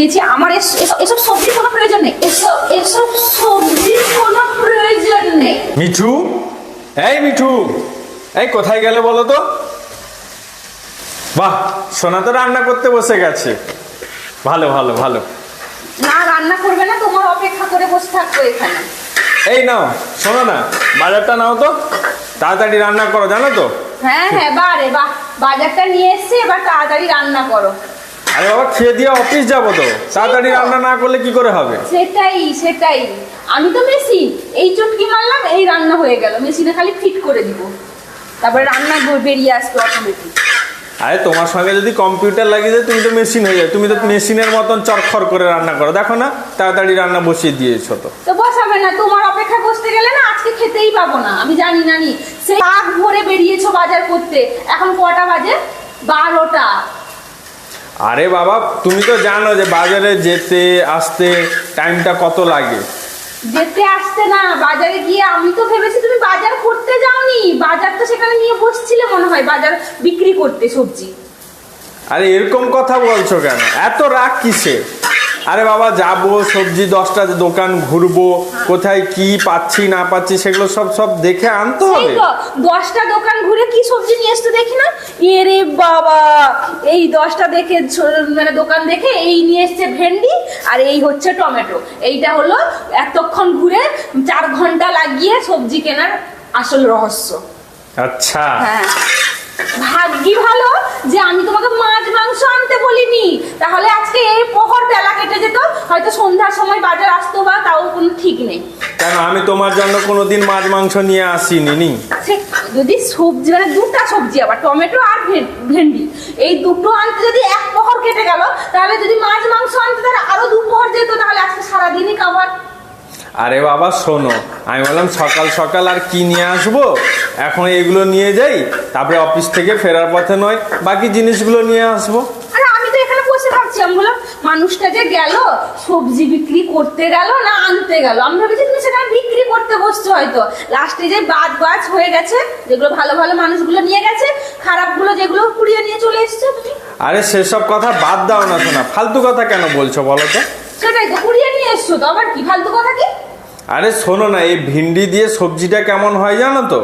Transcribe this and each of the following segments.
দিয়েছি আমার এস- এসব এসব সবজির কোনো প্রয়োজন নেই। এসব এসব সবজির কোনো প্রয়োজন নেই। মিঠু? এই মিঠু এই কোথায় গেলে বলো তো? বাহ সোনা তো রান্না করতে বসে গেছে। ভালো ভালো ভালো। না রান্না করবে না তোমার অপেক্ষা করে বসে থাকব এখানে। এই নাও শোনো না বাজারটা নাও তো। তাড়াতাড়ি রান্না করো জানো তো? হ্যাঁ হ্যাঁ বারে বাহ। বাজারটা নিয়ে এসছে এবার তাড়াতাড়ি রান্না করো। আরে বাবা খেয়ে দিয়ে অফিস যাব তো। তাড়াতাড়ি রান্না না করলে কি করে হবে? সেটাই সেটাই। আমি তো মেশিন এই চটকি মারলাম এই রান্না হয়ে গেল। মেশিনে খালি ফিট করে দিব। তারপরে রান্না বেরিয়ে আসবে অটোমেটিক আরে তোমার সঙ্গে যদি কম্পিউটার লাগিয়ে যায় তুমি তো মেশিন হয়ে যায় তুমি তো মেশিনের মতন চরখর করে রান্না করো। দেখো না তাড়াতাড়ি রান্না বসিয়ে দিয়েছ তো। তো বসাবে না তোমার অপেক্ষা বসতে গেলে না আজকে খেতেই পাবো না। আমি জানি না নি। সে আগ ভরে বেরিয়েছো বাজার করতে। এখন কটা বাজে? বারোটা। আরে বাবা তুমি তো জানো যে বাজারে যেতে আসতে টাইমটা কত লাগে। যেতে আসতে না বাজারে গিয়ে আমি তো ভেবেছি তুমি বাজার করতে যাওনি। বাজার তো সেখানে নিয়ে বসছিলে মনে হয় বাজার বিক্রি করতে সবজি। আরে এরকম কথা বলছো কেন? এত রাগ কিসে আরে বাবা যাব সবজি দশটা দোকান ঘুরবো কোথায় কি পাচ্ছি না পাচ্ছি সেগুলো সব সব দেখে আনতে হবে? দশটা দোকান ঘুরে কি সবজি নিয়ে এসতে দেখি না? এরে বাবা এই দশটা দেখে মানে দোকান দেখে এই নিয়ে এসছে ভেন্ডি আর এই হচ্ছে টমেটো। এইটা হলো এতক্ষণ ঘুরে চার ঘণ্টা লাগিয়ে সবজি কেনার আসল রহস্য। আচ্ছা। হ্যাঁ। ভাগ্যি ভালো যে আমি তোমাকে মাছ মাংস আনতে বলিনি? তাহলে আজকে এই প্রহর বেলা কেটে যেত হয়তো সন্ধ্যার সময় বাজার আসতো বা তাও কোনো ঠিক নেই। কেন? আমি তোমার জন্য কোনোদিন মাছ মাংস নিয়ে আসিনি নি? সে যদি সবজি মানে দুটা সবজি আবার টমেটো আর ভে- ভেন্ডি এই দুটো আনতে যদি এক প্রহর কেটে গেল তাহলে যদি মাছ মাংস আনতে তাহলে আরও দু প্রহর যেত তাহলে আজকে সারাদিনই কাভার আরে বাবা শোনো আমি বললাম সকাল সকাল আর কি নিয়ে আসব? এখন এগুলো নিয়ে যাই তারপরে অফিস থেকে ফেরার পথে নয় বাকি জিনিসগুলো নিয়ে আসব। আরে আমি তো এখানে বসে আমি বললাম মানুষটা যে গেল সবজি বিক্রি করতে গেল না আনতে গেল? আমি ভেবেছি তুমি সেখানে বিক্রি করতে বসছো হয়তো। লাস্টে যে বাদ বাজ হয়ে গেছে যেগুলো ভালো ভালো মানুষগুলো নিয়ে গেছে খারাপগুলো যেগুলো কুড়িয়ে নিয়ে চলে এসছে। আরে সেসব কথা বাদ দাও না শোনা ফালতু কথা কেন বলছো বলো তো? সেটাই তো কুড়িয়ে নিয়ে এসছো তো আবার কি? ফালতু কথা কি? আরে শোনো না এই ভিন্ডি দিয়ে সবজিটা কেমন হয় জানো তো?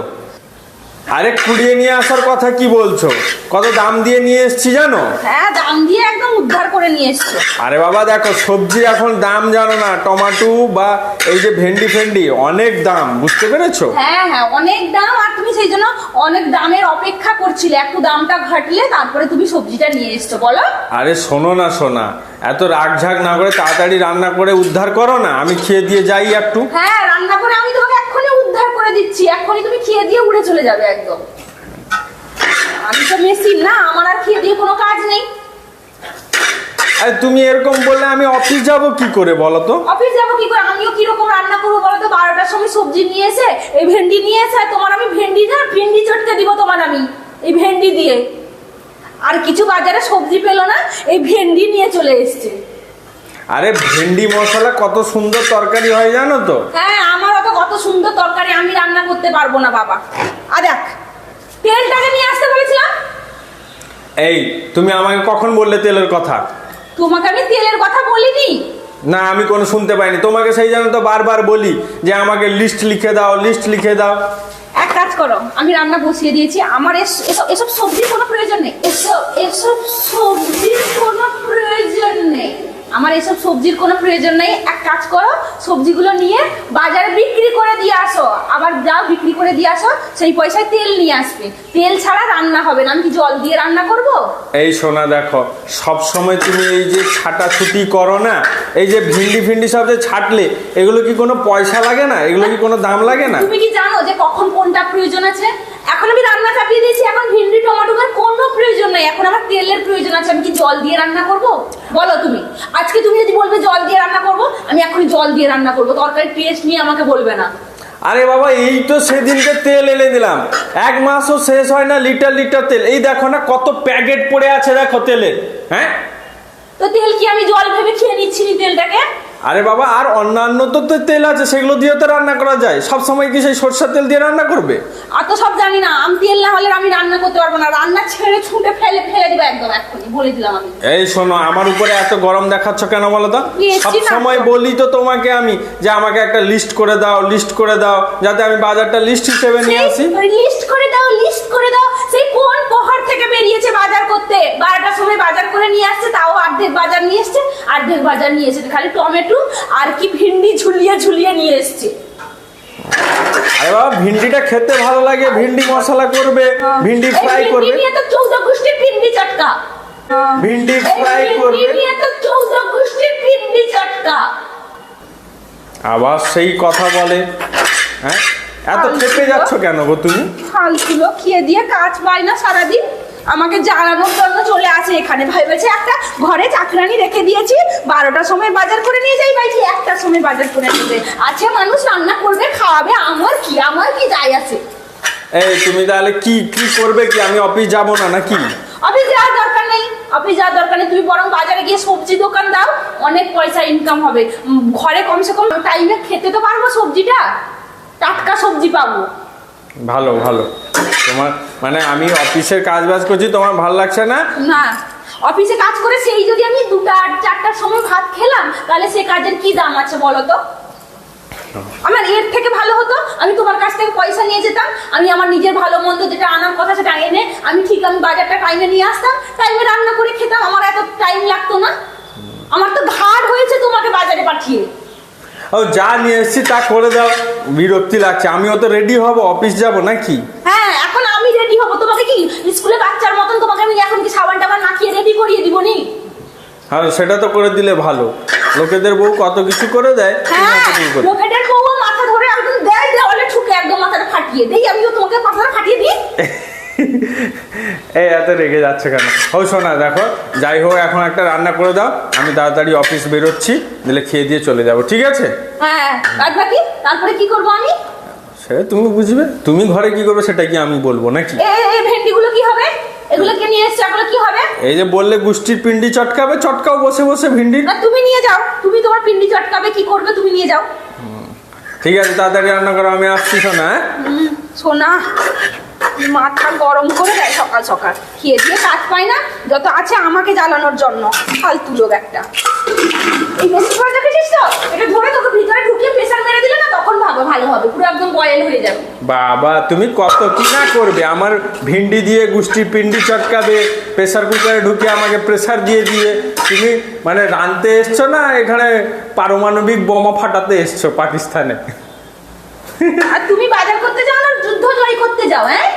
আরে কুড়িয়ে নিয়ে আসার কথা কি বলছো? কত দাম দিয়ে নিয়ে এসছি জানো? হ্যাঁ দাম দিয়ে একদম উদ্ধার করে নিয়ে এসছো। আরে বাবা দেখো সবজি এখন দাম জানো না টমাটো বা এই যে ভেন্ডি ফেন্ডি অনেক দাম বুঝতে পেরেছ? হ্যাঁ হ্যাঁ অনেক দাম আর তুমি সেই জন্য অনেক দামের অপেক্ষা করছিলে। একটু দামটা ঘাটলে তারপরে তুমি সবজিটা নিয়ে এসছো বলো? আরে শোনো না শোনা। এত রাগ রাগঝাগ না করে তাড়াতাড়ি রান্না করে উদ্ধার করো না আমি খেয়ে দিয়ে যাই একটু। হ্যাঁ রান্না করে আমি তোমাকে এক্ষুনি উদ্ধার করে দিচ্ছি। এক্ষুনি তুমি খেয়ে দিয়ে উড়ে চলে যাবে একদম। আমি তো মেশিন না আমার আর খেয়ে দিয়ে কোনো কাজ নেই। আরে তুমি এরকম বললে আমি অফিস যাব কি করে বলো তো? অফিস যাব কি করে? আমিও কীরকম রান্না করব বলো তো? বারোটার সময় সবজি নিয়ে এসে এই ভেন্ডি নিয়ে এসে তোমার আমি ভেন্ডি না ভেন্ডি চটকে দিব তোমার আমি এই ভেন্ডি দিয়ে। আর কিছু বাজারে সবজি পেল না এই ভেন্ডি নিয়ে চলে এসছে। আরে ভেন্ডি মশলা কত সুন্দর তরকারি হয় জানো তো? হ্যাঁ আমার সুন্দর তরকারি আমি রান্না করতে পারব না বাবা। আর দেখ তেলটাকে নিয়ে আসতে বলেছিলাম। এই তুমি আমাকে কখন বললে তেলের কথা? তোমাকে আমি তেলের কথা বলিনি। না আমি কোনো শুনতে পাইনি। তোমাকে সেই জন্য তো বারবার বলি যে আমাকে লিস্ট লিখে দাও লিস্ট লিখে দাও। এক কাজ করো আমি রান্না বসিয়ে দিয়েছি। আমার এস- এসব এসব সবজির কোনো প্রয়োজন নেই। এসব এসব সবজির কোনো আমার এসব সবজির কোনো প্রয়োজন নেই। এক কাজ করো সবজিগুলো নিয়ে বাজারে বিক্রি করে দিয়ে আসো। আবার যাও বিক্রি করে দিয়ে আসো সেই পয়সায় তেল নিয়ে আসবে। তেল ছাড়া রান্না হবে না। আমি কি জল দিয়ে রান্না করব? এই সোনা দেখো সব সময় তুমি এই যে ছাটাছুটি করো না এই যে ভিন্ডি ফিন্ডি সব যে ছাটলে এগুলো কি কোনো পয়সা লাগে না? এগুলো কি কোনো দাম লাগে না? তুমি কি জানো যে কখন কোনটা প্রয়োজন আছে? এখন আমি রান্না চাপিয়ে দিয়েছি এখন ভিন্ডি টমেটোর কোনো প্রয়োজন নাই। এখন আমার তেলের প্রয়োজন আছে। আমি কি জল দিয়ে রান্না করব? বলো তুমি। আজকে তুমি যদি বলবে জল দিয়ে রান্না করব আমি এখনই জল দিয়ে রান্না করব। তরকারি টেস্ট নিয়ে আমাকে বলবে না। আরে বাবা এই তো সেদিনকে তেল এনে দিলাম। এক মাসও শেষ হয় না লিটার লিটার তেল। এই দেখো না কত প্যাকেট পড়ে আছে দেখো তেলের হ্যাঁ? তো তেল কি আমি জল ভেবে খেয়ে নিচ্ছি নি তেলটাকে? আরে বাবা আর অন্যান্য তো তে- তেল আছে সেগুলো দিয়ে তো রান্না করা যায়। সব সময় কি সেই সরষের তেল দিয়ে রান্না করবে? আর তো সব জানি না। আমি তেল না হলে আমি করতে পারব না রান্না ছেড়ে ছুটে ফেলে ফেলে দিবে একদম এক্ষুনি বলে দিলাম আমি। এই শোনো আমার উপরে এত গরম দেখাচ্ছ কেন বলো তো? সব সময় বলি তো তোমাকে আমি যে আমাকে একটা লিস্ট করে দাও লিস্ট করে দাও যাতে আমি বাজারটা লিস্ট হিসেবে নিয়ে আসি। লিস্ট করে দাও লিস্ট করে দাও সেই কোন পহাড় থেকে বেরিয়েছে বাজার করতে? বারোটার সময় বাজার করে নিয়ে আসছে তাও অর্ধেক বাজার নিয়ে এসছে অর্ধেক বাজার নিয়ে এসেছে খালি টমেটো আর কি ভিন্ডি ঝুলিয়ে ঝুলিয়ে নিয়ে এসছে। বাবা ভিন্ডিটা খেতে ভালো লাগে ভিন্ডি মশলা করবে ভিন্ডি ফ্রাই করবে। ভিন্ডি চটকা। ভিন্ডি ফ্রাই করবে। আবার সেই কথা বলে হ্যাঁ? এত খেপে যাচ্ছ কেন গো তুমি? ফালতুলো খেয়ে দিয়ে কাজ পাই না সারাদিন। আমাকে জ্বালানোর জন্য চলে আসে এখানে। ভেবেছে একটা ঘরে চাকরানি রেখে দিয়েছি বারোটার সময় বাজার করে নিয়ে যাই বাইছি একটার সময় বাজার করে নিয়ে যাই। আছে মানুষ রান্না করবে খাওয়াবে আমার কি আমার কি যায় আছে? এই তুমি তাহলে কি কি করবে কি? আমি অফিস যাব না নাকি? অফিস যাওয়ার দরকার নেই অফিস যাওয়ার দরকার নেই। তুমি বরং বাজারে গিয়ে সবজি দোকান দাও অনেক পয়সা ইনকাম হবে। ঘরে কমসে কম টাইমে খেতে তো পারব সবজিটা। টাটকা সবজি পাবো। ভালো ভালো। তোমার মানে আমি অফিসের কাজ বাজ করছি তোমার ভালো লাগছে না? না অফিসে কাজ করে সেই যদি আমি দুটা চারটার সময় ভাত খেলাম তাহলে সে কাজের কি দাম আছে বলো তো? আমার এর থেকে ভালো হতো আমি তোমার কাছ থেকে পয়সা নিয়ে যেতাম আমি আমার নিজের ভালো মন্দ যেটা আনার কথা সেটা এনে আমি ঠিক আমি বাজারটা টাইমে নিয়ে আসতাম টাইমে রান্না করে খেতাম আমার এত টাইম লাগতো না। আমার তো ঘাট হয়েছে তোমাকে বাজারে পাঠিয়ে। ও যা নিয়ে এসেছি তা করে দাও বিরক্তি লাগছে আমিও তো রেডি হব অফিস যাব নাকি? হ্যাঁ রেডি হব? তোমাকে কি স্কুলে বাচ্চার মতন তোমাকে আমি এখন কি সাবান টাবান মাখিয়ে রেডি করিয়ে দিব নি? হ্যাঁ সেটা তো করে দিলে ভালো। লোকেদের বউ কত কিছু করে দেয় হ্যাঁ লোকেদের বউ মাথা ধরে একদম দেয় দেওয়ালে ঠুকে একদম মাথাটা ফাটিয়ে। দেই আমিও তোমাকে মাথাটা ফাটিয়ে দিই। এই এত রেগে যাচ্ছে কেন? ও শোনা দেখো যাই হোক এখন একটা রান্না করে দাও। আমি তাড়াতাড়ি অফিস বেরোচ্ছি দিলে খেয়ে দিয়ে চলে যাব ঠিক আছে? হ্যাঁ তারপরে কি করব আমি? সেটা তুমি বুঝবে? তুমি ঘরে কি করবে সেটা কি আমি বলব নাকি? এই ভেন্ডিগুলো কি হবে? এগুলোকে নিয়ে এসছে? এগুলো কি হবে? এই যে বললে গুষ্টির পিন্ডি চটকাবে চটকাও বসে বসে ভিন্ডি না তুমি নিয়ে যাও। তুমি তোমার পিন্ডি চটকাবে কি করবে তুমি নিয়ে যাও। ঠিক আছে তাড়াতাড়ি রান্না করো আমি আসছি শোনা হ্যাঁ? সোনা মাথা গরম করে দেয় সকাল সকাল। খেয়ে দিয়ে কাজ পায় না যত আছে আমাকে জ্বালানোর জন্য। ফালতু লোক একটা। এই বেশি করে দেখেছিস তো? এটা ধরে তোকে ভিতরে ঢুকিয়ে প্রেসার মেরে দিলে না তখন ভাবো ভালো হবে। পুরো একদম বয়েল হয়ে যাবে। বাবা তুমি কত কি না করবে? আমার ভিন্ডি দিয়ে গুষ্টির পিন্ডি চটকাবে প্রেসার কুকারে ঢুকে আমাকে প্রেসার দিয়ে দিয়ে। তুমি মানে রানতে এসছো না? এখানে পারমাণবিক বোমা ফাটাতে এসছো পাকিস্তানে। আর তুমি বাজার করতে যাও না? যুদ্ধ জয় করতে যাও হ্যাঁ?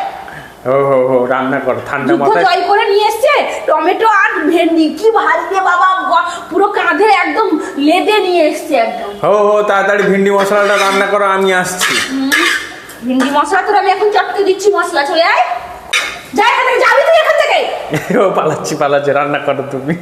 ও হো হো রান্না করো ঠান্ডা মাথায় জয় করে নিয়ে এসছে টমেটো আর ভেন্ডি কি ভাজবে বাবা পুরো কাঁধে একদম লেদে নিয়ে এসছে একদম। হো হো তাড়াতাড়ি ভিন্ডি মশলাটা রান্না করো আমি আসছি। ভেন্ডি মশলা তোর আমি এখন চটকে দিচ্ছি মশলা চলে আয়। যা এখান থেকে যাবি তুই এখান থেকে। ও পালাচ্ছি পালাচ্ছি রান্না করো তুমি।